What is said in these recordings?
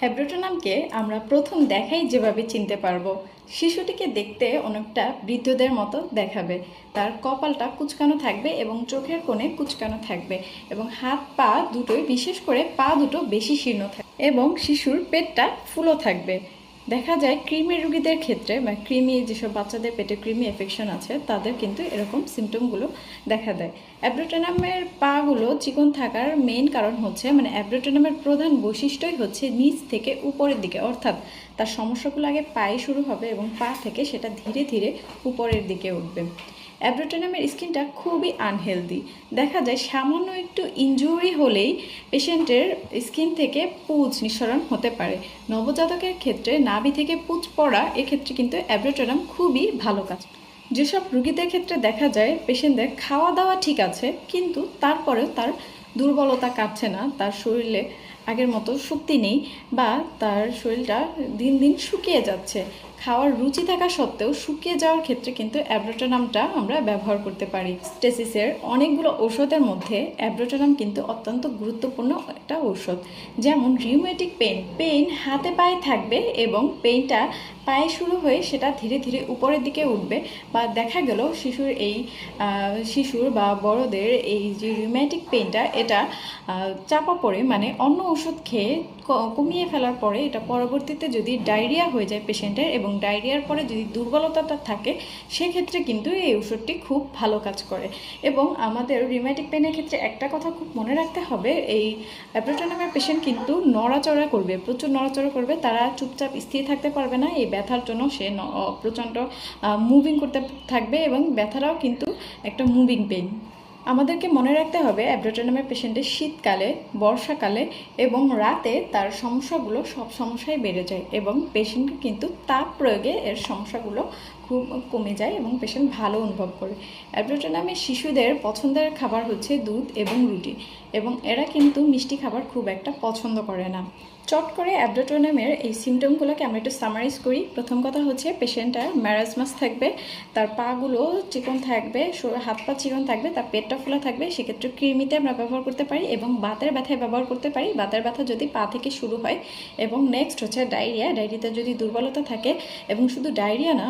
হ্যাব্রোটোনামকে আমরা প্রথম দেখাই যেভাবে চিনতে পারব। শিশুটিকে দেখতে অনেকটা বৃদ্ধদের মতো দেখাবে। তার কপালটা কুচকানো থাকবে এবং চোখের কোণে কুচকানো থাকবে এবং হাত, পা দুটোই বিশেষ করে পা দুটো বেশি শীর্ণ থাকবে এবং শিশুর পেটটা ফুলো থাকবে। দেখা যায় কৃমি রোগীদের ক্ষেত্রে বা ক্রিমি যেসব বাচ্চাদের পেটে কৃমি এফেকশন আছে, তাদের কিন্তু এরকম সিমটমগুলো দেখা দেয়। অ্যাব্রোটেনামের পাগুলো চিকন থাকার মেইন কারণ হচ্ছে মানে অ্যাব্রোটেনামের প্রধান বৈশিষ্ট্যই হচ্ছে নিচ থেকে উপরের দিকে, অর্থাৎ তার সমস্যাগুলো আগে পায়ে শুরু হবে এবং পা থেকে সেটা ধীরে ধীরে উপরের দিকে উঠবে। অ্যাব্রোটেনামের স্কিনটা খুবই আনহেলদি দেখা যায় সামান্য একটু ইনজুরি হলেই পেশেন্টের স্কিন থেকে পুজ নিঃসরণ হতে পারে। নবজাতকের ক্ষেত্রে নাভি থেকে পুজ পড়া, এক্ষেত্রে কিন্তু অ্যাব্রোটেনাম খুবই ভালো কাজ। যেসব রুগীদের ক্ষেত্রে দেখা যায়, পেশেন্টদের খাওয়া দাওয়া ঠিক আছে, কিন্তু তারপরেও তার দুর্বলতা কাটছে না, তার শরীরে আগের মতো শক্তি নেই বা তার শরীরটা দিন দিন শুকিয়ে যাচ্ছে। খাওয়ার রুচি থাকা সত্ত্বেও শুকিয়ে যাওয়ার ক্ষেত্রে কিন্তু অ্যাব্রোটোনামটা আমরা ব্যবহার করতে পারি। স্টেসিসের অনেকগুলো ঔষধের মধ্যে অ্যাব্রোটোনাম কিন্তু অত্যন্ত গুরুত্বপূর্ণ একটা ঔষধ। যেমন রিউমেটিক পেন পেইন হাতে পায়ে থাকবে এবং পেইনটা পায়ে শুরু হয়ে সেটা ধীরে ধীরে উপরের দিকে উঠবে বা দেখা গেল শিশুর এই শিশুর বা বড়দের এই যে রিউমেটিক পেইনটা এটা চাপা পড়ে মানে অন্য ওষুধ খেয়ে কমিয়ে ফেলার পরে এটা পরবর্তীতে যদি ডায়রিয়া হয়ে যায় পেশেন্টের এবং ডায়রিয়ার পরে যদি দুর্বলতাটা থাকে, সেক্ষেত্রে কিন্তু এই ওষুধটি খুব ভালো কাজ করে। এবং আমাদের রিউমেটিক পেনের ক্ষেত্রে একটা কথা খুব মনে রাখতে হবে, এই অ্যাপ্রোটোনামের পেশেন্ট কিন্তু নড়াচড়া করবে, প্রচুর নড়াচড়া করবে, তারা চুপচাপ স্থির থাকতে পারবে না, এই ব্যথার জন্য সে প্রচণ্ড মুভিং করতে থাকবে এবং ব্যথাটাও কিন্তু একটা মুভিং পেন আমাদেরকে মনে রাখতে হবে, অ্যাবডোটেনামের পেশেন্টের শীতকালে, বর্ষাকালে এবং রাতে তার সমস্যাগুলো সব সমস্যায় বেড়ে যায় এবং পেশেন্টকে কিন্তু তাপ প্রয়োগে এর সমস্যাগুলো খুব কমে যায় এবং পেশেন্ট ভালো অনুভব করে। অ্যাব্রোটোনামে শিশুদের পছন্দের খাবার হচ্ছে দুধ এবং রুটি এবং এরা কিন্তু মিষ্টি খাবার খুব একটা পছন্দ করে না। চট করে অ্যাব্রোটোনামের এই সিমটমগুলোকে আমরা একটু সামারাইজ করি। প্রথম কথা হচ্ছে পেশেন্টটার ম্যারাজমাস থাকবে, তার পাগুলো চিকন থাকবে হাত পা চিকন থাকবে, তার পেটটা ফোলা থাকবে, সেক্ষেত্রে কৃমিতে আমরা ব্যবহার করতে পারি এবং বাতের ব্যথায় ব্যবহার করতে পারি। বাতের ব্যথা যদি পা থেকে শুরু হয় এবং নেক্সট হচ্ছে ডায়রিয়া ডায়রিয়াতে যদি দুর্বলতা থাকে এবং শুধু ডায়রিয়া না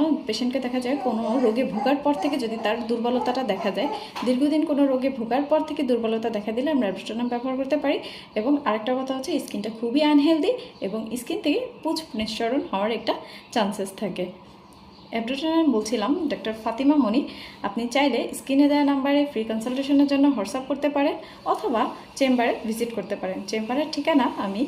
পেশেন্টকে দেখা যায় কোনো রোগে ভোগার পর থেকে যদি তার দুর্বলতাটা দেখা যায়, দীর্ঘদিন কোনো রোগে ভোগার পর থেকে দুর্বলতা দেখা দিলে আমরা অ্যাব্রোটোনাম ব্যবহার করতে পারি। এবং আরেকটা কথা হচ্ছে, স্কিনটা খুবই আনহেলদি এবং স্কিন থেকে পুজ নিঃসরণ হওয়ার একটা চান্সেস থাকে। অ্যাব্রোটোনাম বলছিলাম ডক্টর ফাতিমা মনি, আপনি চাইলে স্ক্রিনে দেওয়া নাম্বারে ফ্রি কনসালটেশনের জন্য হোয়াটসঅ্যাপ করতে পারেন অথবা চেম্বারে ভিজিট করতে পারেন। চেম্বারের ঠিকানা আমি